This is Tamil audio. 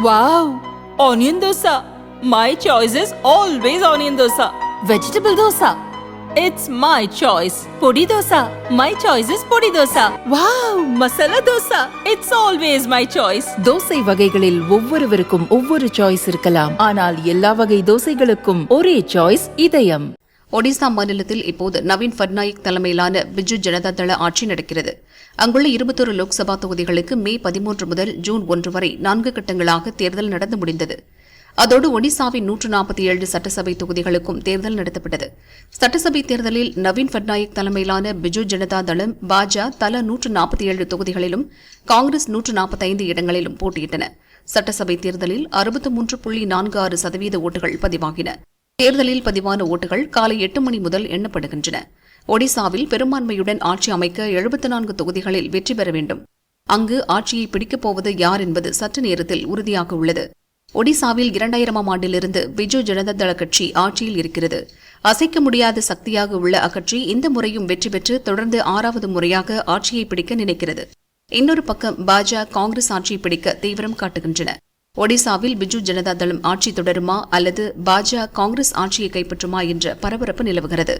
Wow! Onion dosa. My choice is always onion dosa. Vegetable dosa. It's my choice. Podi dosa. My choice is podi dosa. Wow! Masala dosa. It's always my choice. Dosa வகைகளில் ஒவ்வொருவருக்கும் ஒவ்வொரு சாய்ஸ் இருக்கலாம் ஆனால் எல்லா வகை தோசைகளுக்கும் ஒரே சாய்ஸ் இதயம் ஒடிசா மாநிலத்தில் இப்போது நவீன் பட்நாயக் தலைமையிலான பிஜு ஜனதா தள ஆட்சி நடக்கிறது. அங்குள்ள இருபத்தொரு லோக்சபா தொகுதிகளுக்கு மே பதிமூன்று முதல் ஜூன் ஒன்று வரை நான்கு கட்டங்களாக தேர்தல் நடந்து முடிந்தது. அதோடு ஒடிசாவின் நூற்று நாற்பத்தி ஏழு சட்டசபை தொகுதிகளுக்கும் தேர்தல் நடத்தப்பட்டது. சட்டசபை தேர்தலில் நவீன் பட்நாயக் தலைமையிலான பிஜு ஜனதா தளம் பாஜா தலா நூற்று நாற்பத்தி ஏழு தொகுதிகளிலும் காங்கிரஸ் நூற்று நாற்பத்தைந்து இடங்களிலும் போட்டியிட்டன. சட்டசபை தேர்தலில் அறுபத்து மூன்று புள்ளி நான்கு ஆறு சதவீத ஓட்டுகள் பதிவாகின. தேர்தலில் பதிவான ஓட்டுகள் காலை எட்டு மணி முதல் எண்ணப்படுகின்றன. ஒடிசாவில் பெரும்பான்மையுடன் ஆட்சி அமைக்க எழுபத்தி நான்கு தொகுதிகளில் வெற்றி பெற வேண்டும். அங்கு ஆட்சியை பிடிக்கப் போவது யார் என்பது சற்று நேரத்தில் உறுதியாக உள்ளது. ஒடிசாவில் இரண்டாயிரமாம் ஆண்டிலிருந்து பிஜு ஜனதா தள கட்சி ஆட்சியில் இருக்கிறது. அசைக்க முடியாத சக்தியாக உள்ள அக்கட்சி இந்த முறையும் வெற்றி பெற்று தொடர்ந்து ஆறாவது முறையாக ஆட்சியை பிடிக்க நினைக்கிறது. இன்னொரு பக்கம் பாஜ காங்கிரஸ் ஆட்சியை பிடிக்க தீவிரம் காட்டுகின்றன. ஒடிசாவில் பிஜு ஜனதா தளம் ஆட்சி தொடருமா அல்லது பாஜக காங்கிரஸ் ஆட்சியை கைப்பற்றுமா என்ற பரபரப்பு நிலவுகிறது.